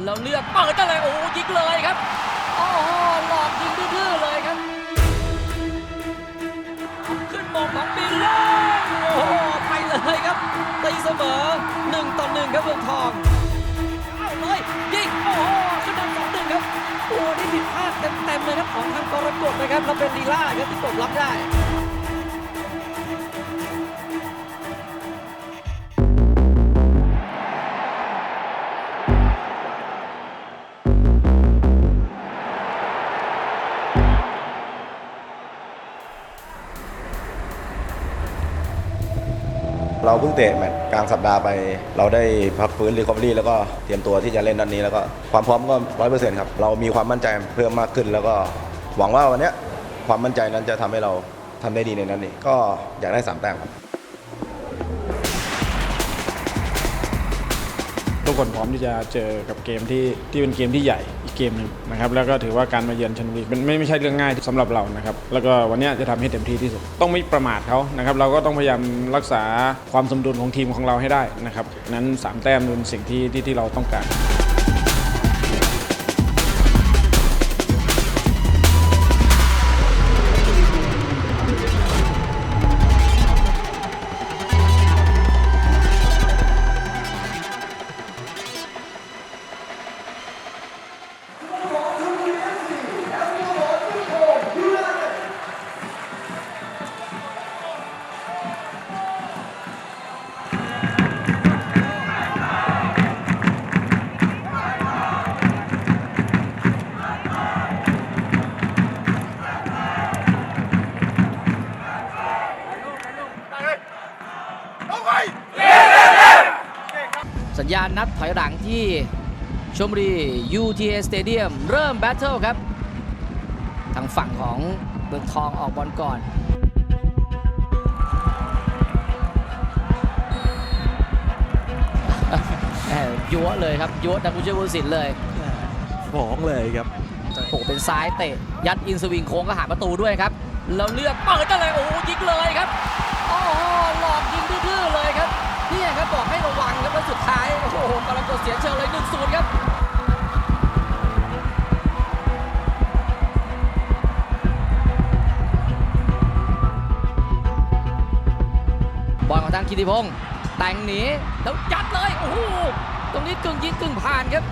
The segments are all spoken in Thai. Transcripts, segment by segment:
แล้วเลือกเปิดได้เลยโอ้ยิงเลยครับโอ้โหหลอกยิงดื้อเลยครับ ขึ้นมงของบิลล่งโอ้โหไปเลยครับตีเสมอหนึ่งต่อหนึ่งครับเมืองทองเอาเลยยิงโอ้โหขึ้นนำสองหนึ่งครับโอ้โหนี่ผิดพลาดเต็มๆเลยครับของทางกรกฎนะครับแล้วเป็นลีลาครับที่กดรับได้ เราเพิ่งเตะแมตช์กลางสัปดาห์ไป เราได้พักฟื้นรีคอเวอรี่แล้วก็เตรียมตัวที่จะเล่นนัดนี้แล้วก็ความพร้อมก็ร้อยเปอร์เซ็นต์ครับเรามีความมั่นใจเพิ่มมากขึ้น แล้วก็หวังว่าวันนี้ความมั่นใจนั้นจะทำให้เราทำได้ดีในนัดนี้ก็อยากได้สามแต้มครับทุกคนพร้อมที่จะเจอกับเกมที่ที่เป็นเกมที่ใหญ่ เกมหนึ่งนะครับแล้วก็ถือว่าการมาเยือนชนบุรีเป็นไม่ไม่ใช่เรื่องง่ายสำหรับเรานะครับแล้วก็วันนี้จะทำให้เต็มที่ที่สุด ต้องไม่ประมาทเขานะครับเราก็ต้องพยายามรักษาความสมดุลของทีมของเราให้ได้นะครับนั้นสามแต้มเป็นสิ่งที่ที่ที่เราต้องการ สัญญาณนัดถอยหลังที่ชมบุรี UTA Stadium เริ่มแบทเทิลครับ ทางฝั่งของเมืองทองออกบอลก่อนแหม่ยัวเลยครับ ยัวดักบุญเชวุฒิสินเลยฟ้องเลยครับโอ้โหเป็นซ้ายเตะ ยัดอินสวิงโค้งก็หาประตูด้วยครับ แล้วเลือกเปิดได้เลย โอ้โหยิงเลยครับ เสียเชิงเลย1นศูนย์ครับบอลของทางกิติพงศ์แต่งหนีแล้วยัดเลยโอ้โหตรงนี้กึ่งยิงกึ่งผ่านครับ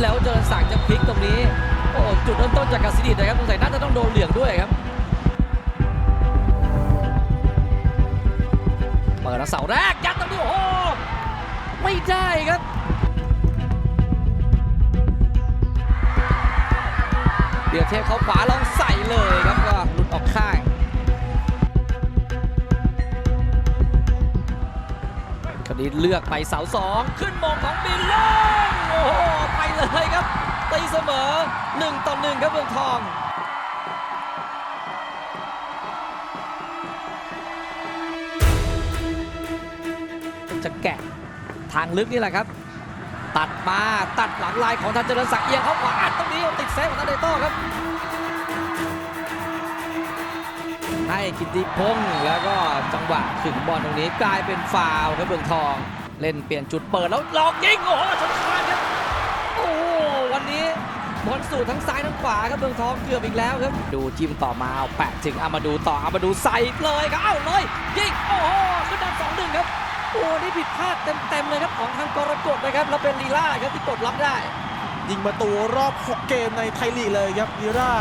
แล้วเจริญศักดิ์จะพลิกตรงนี้โอ้จุดเริ่มต้นจากกาซิดิตนะครับสงสัยน่าจะต้องโดนเหลืองด้วยครับ แล้วเสาแรกยัดตรงนี้โอ้โหไม่ได้ครับเบียร์เทพเขาขวาลองใส่เลยครับก็หลุดออกข้างคดีเลือกไปเสาสองขึ้นมงของบิลล่งโอ้โหไปเลยครับตีเสมอ1ต่อ1ครับเมืองทอง จะแกะทางลึกนี่แหละครับ ตัดมาตัดหลังลายของทันเจริญศักดิ์เอียงเข้าขวาอัดตรงนี้ติดเซฟของทันเดโต้ครับ ให้กิติพงศ์แล้วก็จังหวะถึงบอลตรงนี้กลายเป็นฟาวครับเมืองทอง เล่นเปลี่ยนจุดเปิดแล้วหลอกยิงโอ้โหชนคานครับโอ้โหวันนี้บอลสู่ทั้งซ้ายทั้งขวาครับเมืองทองเกือบอีกแล้วครับ ดูจิ้มต่อมาเอาแปะถึงเอามาดูต่อเอามาดูใส่เลยครับเอ้าเลยยิงโอ้โหขึ้นนำสองหนึ่งครับ โอ้โหนี่ผิดพลาดเต็มๆเลยครับของทางกรกฎนะครับแล้วเป็นลีล่าครับที่กดรับได้ ยิงประตูรอบ 6 เกมในไทยลีกเลยครับวีรา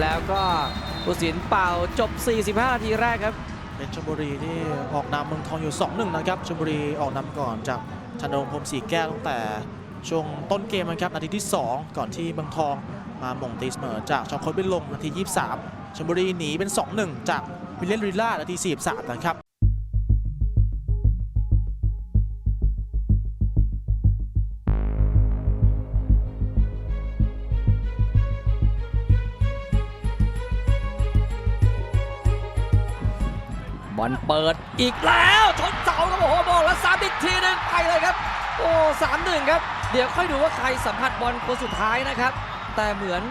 แล้วก็ผู้สินเป่าจบ 45 นาทีแรกครับ เป็นชลบุรีที่ออกนำเมืองทองอยู่ 2-1 นะครับชลบุรีออกนำก่อนจากชนรงค์พรหมศรีแก้วตั้งแต่ช่วงต้นเกมนะครับนาทีที่ 2 ก่อนที่เมืองทองมาหม่งตีเสมอจากชองโคตเป็นลงนาที 23 ชลบุรีหนีเป็น 2-1 จากวิลเลนริล่านาที43นะครับบอลเปิดอีกแล้วชนเสาครับโอ้โหบอลแล้วซ้ำอีกทีหนึงไปเลยครับ โอ้สามหนึ่งครับ เดี๋ยวค่อยดูว่าใครสัมผัสบอลคนสุดท้ายนะครับ แต่เหมือน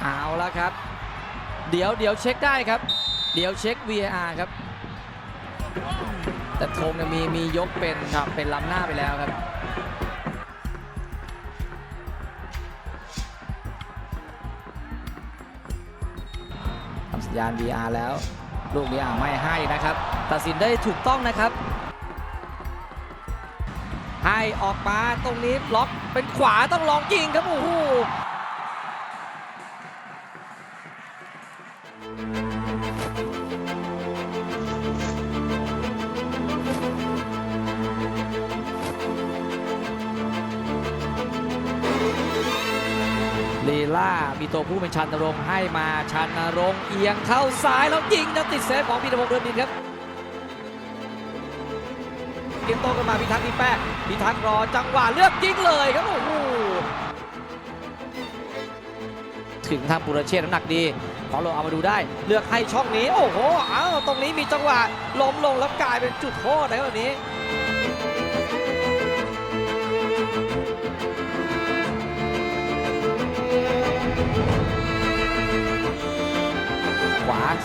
เอาละครับ เดี๋ยวเดี๋ยวเช็คได้ครับ เดี๋ยวเช็ค VAR ครับ แต่ธงเนี่ยมีมียกเป็นครับเป็นล้ำหน้าไปแล้วครับทำสัญญาณ VR แล้ว ลูกนี้อ่าไม่ให้นะครับ ตัดสินได้ถูกต้องนะครับ ให้ออกมาตรงนี้ล็อกเป็นขวาต้องลองยิงครับโอ้โห ลีล่ามีตัวผู้เป็นชันนรงให้มาชันนรงเอียงเข้าซ้ายแล้วยิงแล้วติดเซฟของพีรพงษ์เดินดินครับเกมโตกันมาพิทักษ์อีแป้พิทักษ์รอจังหวะเลือกยิงเลยครับโอ้โหถึงทางปุรเชษฐ์น้ำหนักดีขอลงเอามาดูได้ เลือกให้ช่องนี้ โอ้โห เอ้าตรงนี้มีจังหวะล้มลงแล้วกลายเป็นจุดโทษนะครับแบบนี้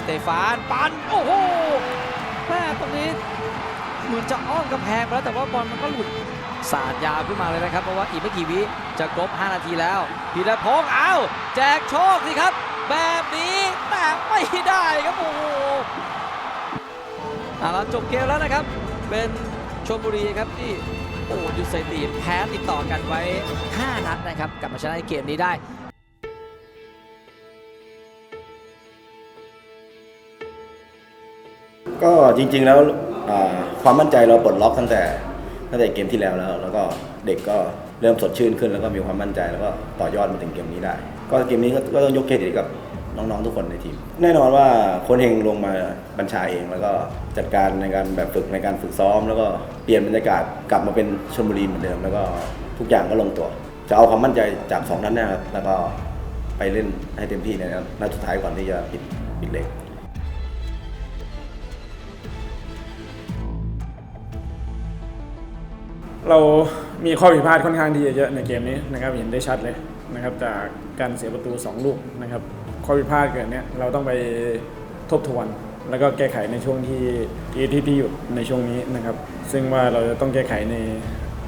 เตฟานปันโอ้โหแม่ตรงนี้เหมือนจะอ้อมกำแพงไปแล้วแต่ว่าบอลมันก็หลุดสาดยาวขึ้นมาเลยนะครับ เพราะว่าอีกไม่กี่วิจะครบ 5 นาทีแล้วพีระพงษ์อ้าวแจกโชคสิครับ แบบนี้แต่ไม่ได้ครับโอ้โหเอาละจบเกมแล้วนะครับ เป็นชลบุรีครับที่โอ้หยุดสถิติแพ้ติดต่อกันไว้ 5 นัดนะครับกลับมาชนะในเกมนี้ได้ ก็จริง ๆ แล้วอ่าความมั่นใจเราปลดล็อกตั้งแต่ตั้งแต่เกมที่แล้วแล้ว แล้วก็เด็กก็เริ่มสดชื่นขึ้นแล้วก็มีความมั่นใจแล้วก็ต่อยอดมาถึงเกมนี้ได้ ก็เกมนี้ก็ก็ต้องยกเครดิตกับน้องๆทุกคนในทีม แน่นอนว่าโคนเฮงลงมาบัญชาเองแล้วก็จัดการในการแบบฝึกในการฝึกซ้อม แล้วก็เปลี่ยนบรรยากาศกลับมาเป็นชลบุรีเหมือนเดิม แล้วก็ทุกอย่างก็ลงตัว จะเอาความมั่นใจจากสองนั้นนะครับแล้วก็ไปเล่นให้เต็มที่ในนัดสุดท้ายก่อนที่จะปิดปิดเล็ก เรามีข้อผิดพลาดค่อนข้างที่จะเยอะในเกมนี้นะครับเห็นได้ชัดเลยนะครับจากการเสียประตู 2 ลูกนะครับข้อผิดพลาดเกิดเนี้ยเราต้องไปทบทวน แล้วก็แก้ไขในช่วงที่ที่ที่ที่หยุดในช่วงนี้นะครับ ซึ่งว่าเราจะต้องแก้ไขใน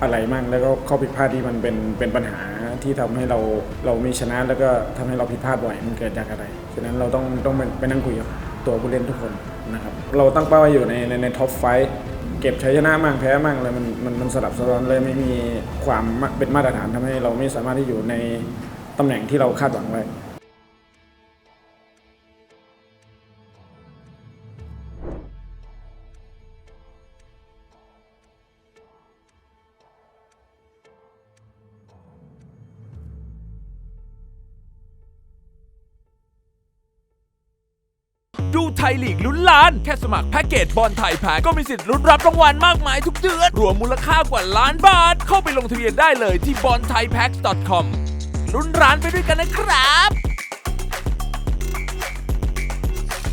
อะไรมั่งแล้วก็ข้อผิดพลาดที่มันเป็นเป็นปัญหาที่ทำให้เราเราม่ชนะแล้วก็ทำให้เราผิดพลาดบ่อยมันเกิดจากอะไรฉะนั้นเราต้องต้องไปนั่งคุยกับตัวผู้เล่นทุกคนนะครับเราตั้งเป้าไว้อยู่ในในในท็อปไฟ เก็บชัยชนะมั่งแพ้มั่งเลยมันมันมันสลับสลับเลยไม่มีความเป็นมาตรฐานทำให้เราไม่สามารถที่อยู่ในตำแหน่งที่เราคาดหวังไว้ ไทยลีกลุ้นล้าน แค่สมัครแพ็กเกจบอลไทยแพ็ก็มีสิทธิ์ลุ้นรับรางวัลมากมายทุกเดือน รวมมูลค่ากว่าล้านบาท เข้าไปลงทะเบียนได้เลยที่บอลไทยแพ็ก .com ลุ้นร้านไปด้วยกันนะครับ